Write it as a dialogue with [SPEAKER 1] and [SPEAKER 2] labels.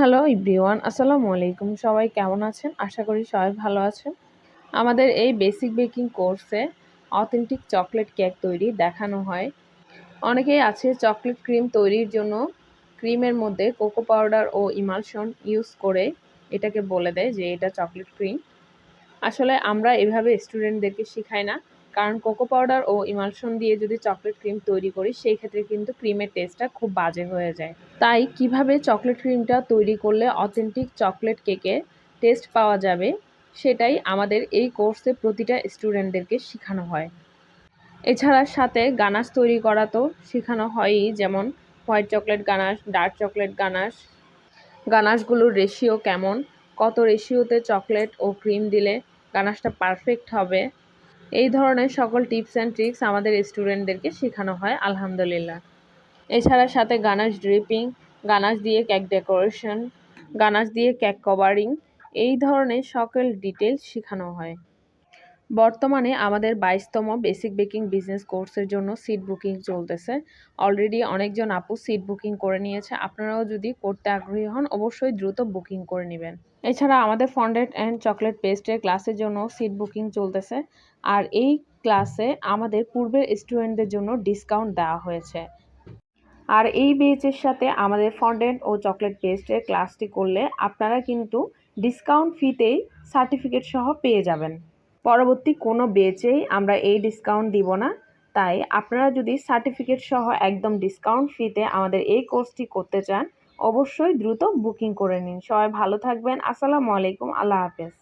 [SPEAKER 1] Hello everyone আসসালামু আলাইকুম। সবাই কেমন আছেন? আশা করি সবাই ভালো আছেন। আমাদের এই বেসিক বেকিং কোর্সে অথেন্টিক চকলেট কেক তৈরি দেখানো হয়। অনেকেই আছে চকলেট ক্রিম তৈরির জন্য। ক্রিমের মধ্যে কোকো পাউডার ও ইমালশন ইউজ করে এটাকে বলে দেয় যে এটা চকলেট ক্রিম আসলে আমরা এভাবে স্টুডেন্টদেরকে শেখাই না। কারণ কোকো পাউডার ও ইমালশন দিয়ে যদি চকলেট ক্রিম তৈরি করি, সেই ক্ষেত্রে কিন্তু ক্রিমের টেস্টটা খুব বাজে হয়ে যায়। তাই কীভাবে চকলেট ক্রিমটা তৈরি করলে অথেন্টিক চকলেট কেকে টেস্ট পাওয়া যাবে, সেটাই আমাদের এই কোর্সে প্রতিটা স্টুডেন্টদেরকে শেখানো হয়। এছাড়া সাথে গানাস তৈরি করা তো শেখানো হয়ই, যেমন white chocolate ganache dark chocolate ganache গানাশগুলোর ratio কেমন, কত রেশিওতে চকলেট ও ক্রিম দিলে গানাসটা পারফেক্ট হবে এই ধরনের সকল টিপস অ্যান্ড ট্রিক্স আমাদের স্টুডেন্টদেরকে শেখানো হয়, আলহামদুলিল্লাহ। এছাড়া সাথে গানাশ ড্রিপিং, গানাশ দিয়ে কেক ডেকোরেশন, গানাশ দিয়ে কেক কভারিং, এই ধরনের সকল ডিটেলস শেখানো হয়। বর্তমানে আমাদের বাইশতম বেসিক বেকিং বিজনেস কোর্সের জন্য সিট বুকিং চলতেছে। অলরেডি অনেকজন আপু সিট বুকিং করে নিয়েছে। আপনারাও যদি করতে আগ্রহী হন, অবশ্যই দ্রুত বুকিং করে নেবেন। এছাড়া আমাদের ফন্ডেড অ্যান্ড চকলেট পেস্টের ক্লাসের জন্য সিট বুকিং চলতেছে। আর এই ক্লাসে আমাদের পূর্বের স্টুডেন্টদের জন্য ডিসকাউন্ট দেওয়া হয়েছে। আর এই বেচের সাথে আমাদের ফন্ডেন্ট ও চকলেট পেস্টের ক্লাসটি করলে আপনারা কিন্তু ডিসকাউন্ট ফিতেই সার্টিফিকেট সহ পেয়ে যাবেন। পরবর্তী কোনো বেচেই আমরা এই ডিসকাউন্ট দিব না। তাই আপনারা যদি সার্টিফিকেট সহ একদম ডিসকাউন্ট ফিতে আমাদের এই কোর্সটি করতে চান, অবশ্যই দ্রুত বুকিং করে নিন। সবাই ভালো থাকবেন। আসসালামু আলাইকুম। আল্লাহ হাফেজ।